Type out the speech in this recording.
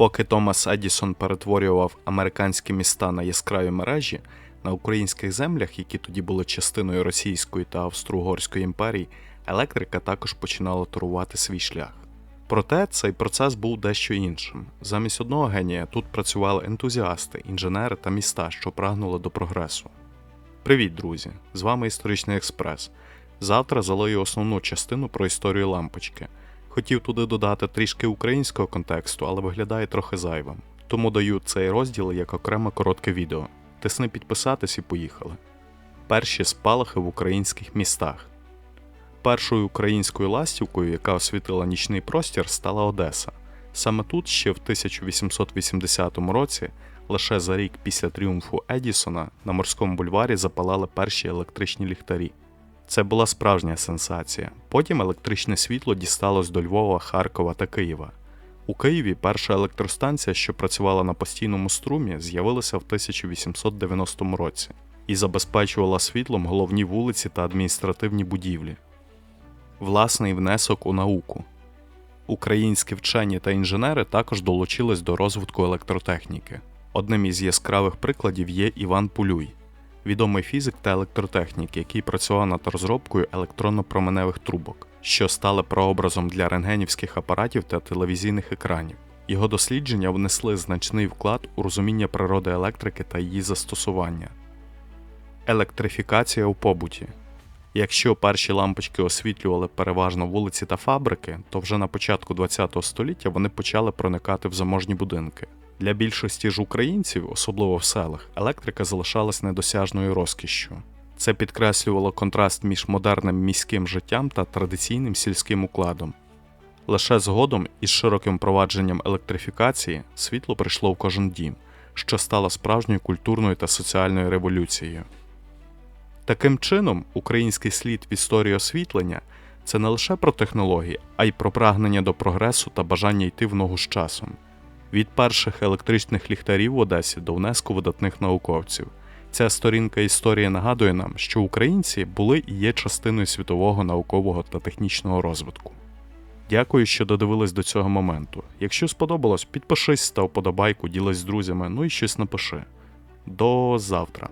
Поки Томас Едісон перетворював американські міста на яскраві мережі, на українських землях, які тоді були частиною Російської та Австро-Угорської імперій, електрика також починала турувати свій шлях. Проте цей процес був дещо іншим. Замість одного генія тут працювали ентузіасти, інженери та міста, що прагнули до прогресу. Привіт, друзі! З вами Історичний Експрес. Завтра залию основну частину про історію лампочки. Хотів туди додати трішки українського контексту, але виглядає трохи зайвим. Тому даю цей розділ як окреме коротке відео. Тисни підписатись і поїхали. Перші спалахи в українських містах. Першою українською ластівкою, яка освітила нічний простір, стала Одеса. Саме тут ще в 1880 році, лише за рік після тріумфу Едісона, на морському бульварі запалали перші електричні ліхтарі. Це була справжня сенсація. Потім електричне світло дісталось до Львова, Харкова та Києва. У Києві перша електростанція, що працювала на постійному струмі, з'явилася в 1890 році і забезпечувала світлом головні вулиці та адміністративні будівлі. Власний внесок у науку. Українські вчені та інженери також долучились до розвитку електротехніки. Одним із яскравих прикладів є Іван Пулюй, відомий фізик та електротехнік, який працював над розробкою електронно-променевих трубок, що стали прообразом для рентгенівських апаратів та телевізійних екранів. Його дослідження внесли значний вклад у розуміння природи електрики та її застосування. Електрифікація у побуті. Якщо перші лампочки освітлювали переважно вулиці та фабрики, то вже на початку ХХ століття вони почали проникати в заможні будинки. Для більшості ж українців, особливо в селах, електрика залишалась недосяжною розкішшю. Це підкреслювало контраст між модерним міським життям та традиційним сільським укладом. Лише згодом із широким провадженням електрифікації світло прийшло в кожен дім, що стало справжньою культурною та соціальною революцією. Таким чином, український слід в історії освітлення це не лише про технології, а й про прагнення до прогресу та бажання йти в ногу з часом. Від перших електричних ліхтарів в Одесі до внеску видатних науковців. Ця сторінка історії нагадує нам, що українці були і є частиною світового наукового та технічного розвитку. Дякую, що додивились до цього моменту. Якщо сподобалось, підпишись, став подобайку, ділись з друзями, ну і щось напиши. До завтра.